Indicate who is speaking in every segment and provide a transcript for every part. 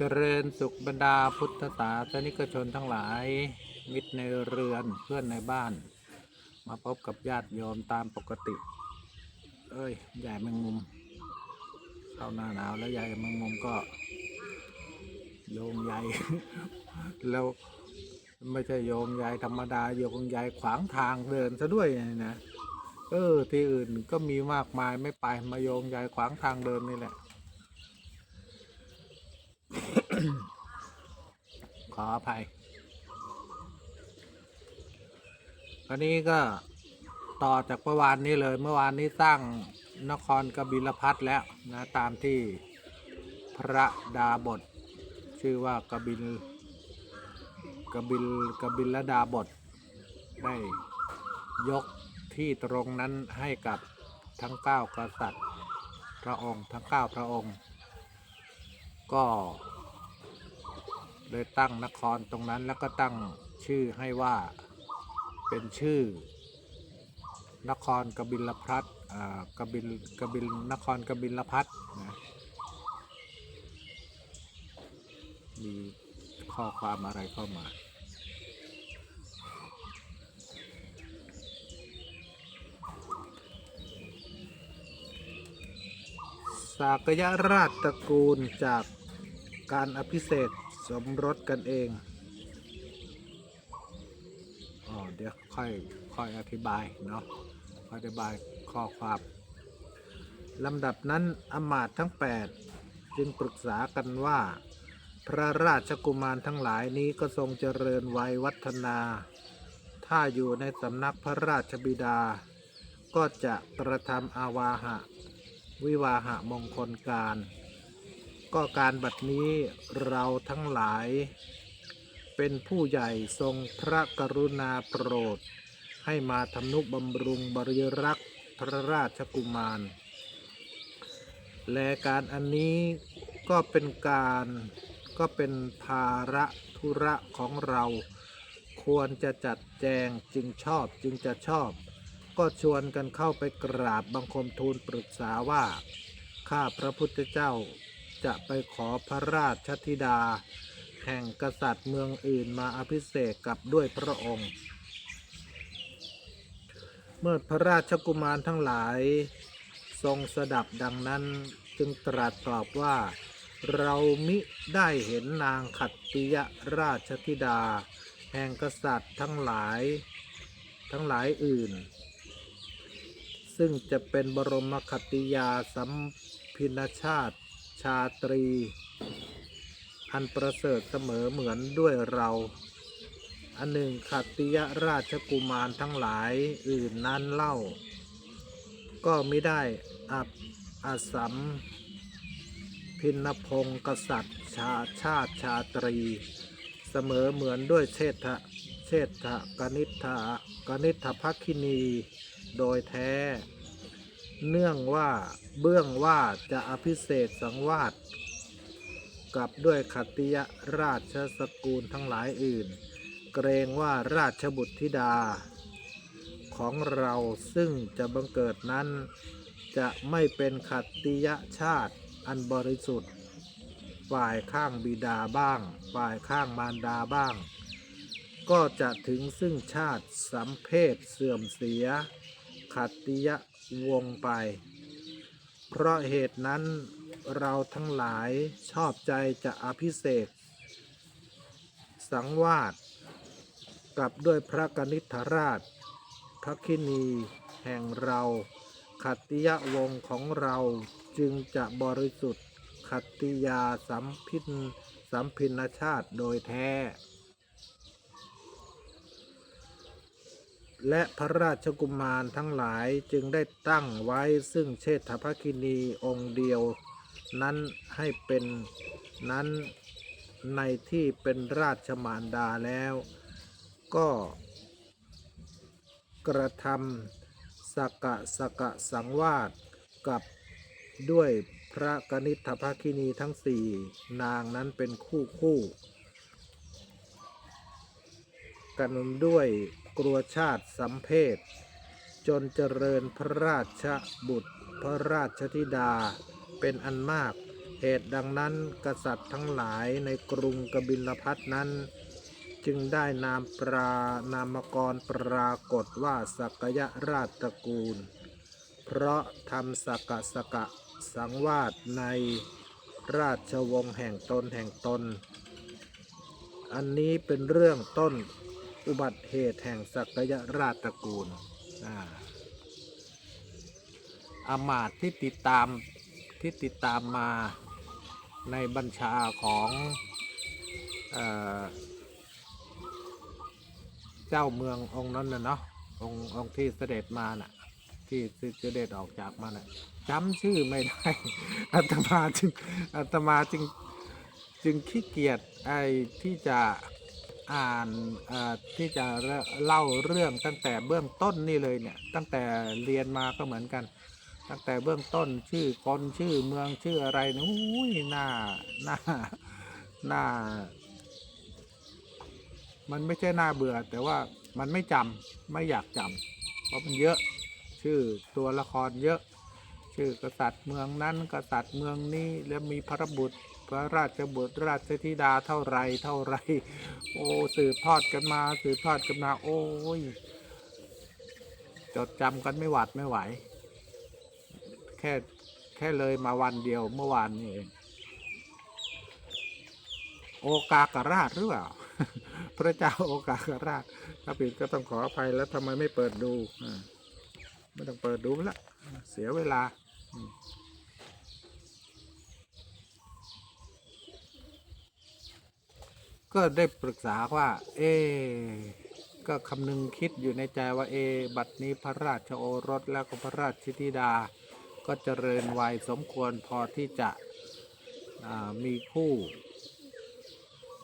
Speaker 1: เจริญสุขบรรดาพุทธศาสนิกชนทั้งหลาย มิตรในเรือนเพื่อนในบ้าน มาพบกับญาติโยมตามปกติ เอ้ยใหญ่แมงมุมเข้าหน้าหนาวแล้วใหญ่แมงมุมก็โยงใหญ่แล้วไม่ใช่โยงใหญ่ธรรมดาโยงใหญ่ขวางทางเดินซะด้วยนะเออที่อื่นก็มีมากมายไม่ไปมาโยงใหญ่ขวางทางเดินนี่แหละ ขออภัยอันนี้ก็ต่อจากเมื่อวานนี้เลย เมื่อวานนี้สร้างนครกบิลพัทแล้วนะตามที่พระดาบท ชื่อว่ากบิลกบิลกบิลดาบท ได้ยกที่ตรงนั้นให้กับทั้งเก้ากษัตริย์พระองค์ ทั้งเก้าพระองค์ ก็ เลยตั้งนครตรงนั้นแล้วก็ตั้งชื่อให้ว่าเป็นชื่อ นครกบิลพัทอากบิลกบิลนครกบิลพัทนะมีข้อความอะไรเข้ามาสากยราชตระกูลจากการอภิเษก สมรสกันเองอ๋อเดี๋ยวค่อยค่อยอธิบายเนาะค่อยอธิบายข้อความลำดับนั้นอำมาตย์ทั้ง 8 จึงปรึกษากันว่า พระราชกุมารทั้งหลายนี้ก็ทรงเจริญวัยวัฒนา ถ้าอยู่ในสำนักพระราชบิดา ก็จะกระทำอาวาหะ วิวาหะมงคลการ ก็การบัดนี้เราทั้งหลาย เป็นผู้ใหญ่ทรงพระกรุณาโปรด ให้มาทำนุบำรุงบริรักษ์พระราชกุมาร และการอันนี้ก็เป็นการก็เป็นภาระธุระของเราควรจะจัดแจงจึงชอบจึงจะชอบ ก็ชวนกันเข้าไปกราบบังคมทูลปรึกษาว่า ข้าพระพุทธเจ้า จะไปขอพระราชธิดา แห่งกษัตริย์เมืองอื่นมาอภิเษกกับด้วยพระองค์ เมื่อพระราชกุมารทั้งหลาย ทรงสดับดังนั้นจึงตรัสตอบว่า เรามิได้เห็นนางขัตติยราชธิดา แห่งกษัตริย์ทั้งหลาย ทั้งหลายอื่น ซึ่งจะเป็นบรมคติยาสัมพินชาติ ชาตรี อันประเสริฐเสมอเหมือนด้วยเรา อันหนึ่งขัตติยราชกุมารทั้งหลายอื่นนั้นเล่า ก็ไม่ได้อับอาสัมพินพงศ์กษัตริย์ชาชาติชาตรี เสมอเหมือนด้วยเชษฐะเชษฐะกนิษฐะกนิษฐภักคินี โดยแท้ เนื่องว่า เบื้องว่าจะอภิเษกสังวาสกับด้วยขัติยราชสกุลทั้งหลายอื่น เกรงว่าราชบุตรธิดา ของเราซึ่งจะบังเกิดนั้น จะไม่เป็นขัติยชาติอันบริสุทธิ์ ฝ่ายข้างบิดาบ้าง ฝ่ายข้างมารดาบ้าง ก็จะถึงซึ่งชาติสัมเพศเสื่อมเสีย ขัติยวงไป เพราะเหตุนั้นเราทั้งหลายชอบใจจะอภิเษกสังวาสกับด้วยพระกนิษฐราช พระคินีแห่งเราขัตติยวงของเราจึงจะบริสุทธิ์ขัตติยาสัมพินสัมพินชาติโดยแท้ และพระราชกุมารทั้งหลายจึงได้ตั้งไว้ซึ่งเชษฐภคินีองค์เดียว นั้นให้เป็นนั้นในที่เป็นราชมารดาแล้ว ก็กระทำสกะสกะสังวาสกับด้วยพระกนิษฐภคินีทั้งสี่นางนั้นเป็นคู่คู่ กันด้วย กลัวชาติสัมเพศจนเจริญพระราชบุตร พระราชธิดา เป็นอันมาก เหตุดังนั้นกษัตริย์ทั้งหลายในกรุงกบิลพัทนั้น จึงได้นามปรานามกรปรากฏว่าสักยราชตระกูล เพราะทำสักสกะสังวาสในราชวงศ์แห่งตนแห่งตน อันนี้เป็นเรื่องต้น อุบัติเหตุแห่งสักยราชตระกูลอามาตที่ติดตามที่ติดตามมาในบัญชาของเอเจ้าเมืององค์นั้นนะเนาะองค์องค์ที่เสด็จมาน่ะที่ที่เสด็จออกจากมาน่ะจำชื่อไม่ได้อาตมาจึงอาตมาจึงจึงขี้เกียจไอ้ที่จะ อ่านที่จะเล่าเรื่องตั้งแต่เบื้องต้นนี่เลยเนี่ยตั้งแต่เรียนมาก็เหมือนกัน ตั้งแต่เบื้องต้นชื่อคนชื่อเมืองชื่ออะไรนะอุ้ยน่าน่าน่ามันไม่ใช่น่าเบื่อ แต่ว่ามันไม่จำไม่อยากจำเพราะมันเยอะชื่อตัวละครเยอะ ชื่อกษัตริย์เมืองนั้นกษัตริย์เมืองนี้แล้วมีพระบุตร พระราชบุตรราชธิดาเท่าไรเท่าไร โอ้สืบทอดกันมา สืบทอดกันมา โอ้ย จดจำกันไม่หวัดไม่ไหว แค่แค่เลยมาวันเดียวเมื่อวานนี่เองโอกากราชหรือเปล่า พระเจ้าโอกากราช ถ้าผิดก็ต้องขออภัยแล้วทำไมไม่เปิดดู ไม่ต้องเปิดดูละ เสียเวลาอืม ก็ได้ปรึกษาว่า เอ ก็คำนึงคิดอยู่ในใจว่าเอ บัดนี้พระราชโอรสแล้วก็พระราชธิดา ก็เจริญวัยสมควรพอที่จะมีคู่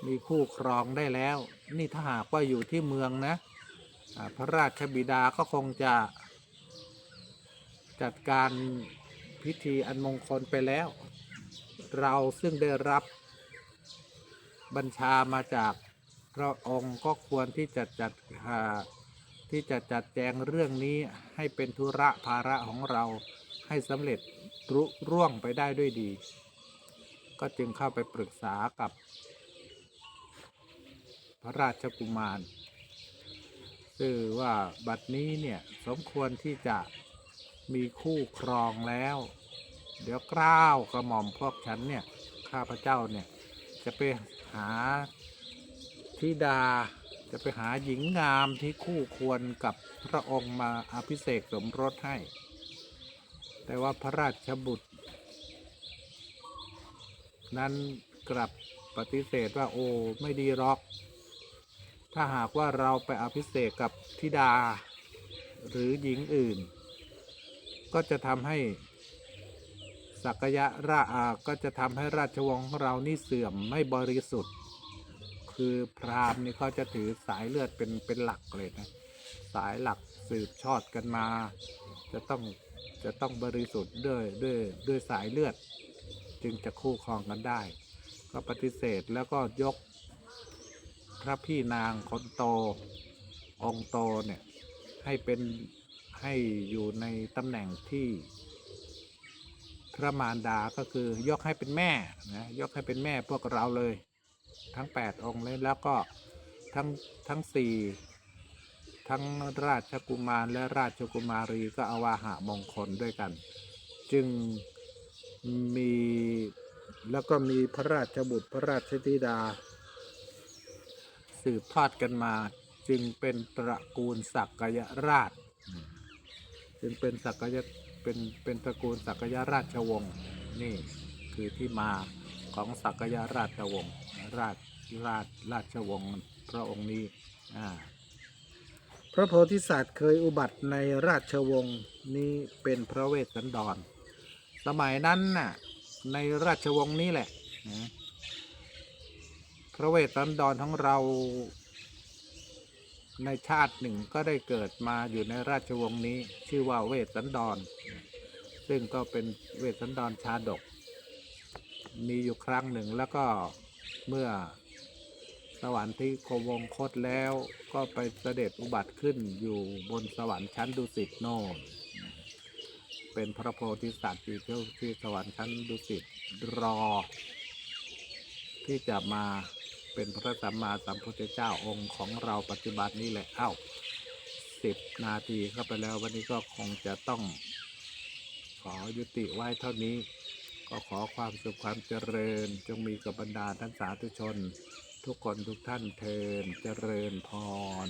Speaker 1: มีคู่ครองได้แล้ว นี่ถ้าหากว่าอยู่ที่เมืองนะพระราชบิดาก็คงจะ จัดการพิธีอันมงคลไปแล้ว เราซึ่งได้รับ บัญชามาจากพระองค์ก็ควรที่จะจัดที่จะจัดแจงเรื่องนี้ให้เป็นธุระภาระของเราให้สำเร็จรุร่วงไปได้ด้วยดี ก็จึงเข้าไปปรึกษากับ พระราชกุมารซึ่งว่าบัดนี้เนี่ยสมควรที่จะมีคู่ครองแล้ว เดี๋ยวกล้าวกระหม่อมพวกฉันเนี่ยข้าพเจ้าเนี่ยจะไป หาธิดาจะไปหาหญิงงามที่คู่ควรกับพระองค์มาอภิเษกสมรสให้ แต่ว่าพระราชบุตร นั้นกลับปฏิเสธว่าโอ้ไม่ดีหรอก ถ้าหากว่าเราไปอภิเษกกับธิดา หรือหญิงอื่น ก็จะทำให้ สักยะราอาก็จะทำให้ราชวงศ์ของเรานี่เสื่อมไม่บริสุทธิ์ คือพราหมณ์นี่เขาจะถือสายเลือดเป็นเป็นหลักเลยนะ สายหลักสืบทอดกันมา จะต้องจะต้องบริสุทธิ์ด้วยด้วยด้วยสายเลือด จึงจะคู่ครองกันได้ ก็ปฏิเสธแล้วก็ยกพระพี่นางคนโต องค์โตเนี่ยให้เป็นให้อยู่ในตำแหน่งที่ พระมารดาก็คือยกให้เป็นแม่นะยกให้เป็นแม่พวกเราเลย ทั้ง 8 องค์เลยแล้วก็ทั้งทั้งสี่ทั้งราชกุมารและราชกุมารีก็อาวาหะมงคลด้วยกัน จึงมีแล้วก็มีพระราชบุตรพระราชธิดา สืบทอดกันมา จึงเป็นตระกูลสักยราช จึงเป็นสักย เป็นเป็นตระกูลสักยราชวงศ์นี่คือที่มาของสักยราชวงศ์ราชราชราชวงศ์พระองค์นี้อ่าพระโพธิสัตว์เคยอุบัติในราชวงศ์นี้เป็นพระเวสสันดร สมัยนั้นน่ะในราชวงศ์นี้แหละนะพระเวสสันดรของเรา ในชาติหนึ่งก็ได้เกิดมาอยู่ในราชวงศ์นี้ ชื่อว่าเวสสันดร ซึ่งก็เป็นเวสสันดรชาดก มีอยู่ครั้งหนึ่งแล้วก็เมื่อสวรรค์ที่โควงคตแล้วก็ไปเสด็จอุบัติขึ้นอยู่บนสวรรค์ชั้นดุสิตโนนเป็นพระโพธิสัตว์อยู่ที่ที่สวรรค์ชั้นดุสิตรอ ที่จะมา เป็นพระสัมมาสัมพุทธเจ้าองค์ของเราปัจจุบันนี้แหละเอ้าสิบนาทีเข้าไปแล้ววันนี้ก็คงจะต้อง ขอยุติไว้เท่านี้ ก็ขอความสุขความเจริญ จงมีกับบรรดาท่านสาธุชน ทุกคนทุกท่านเทินเจริญพร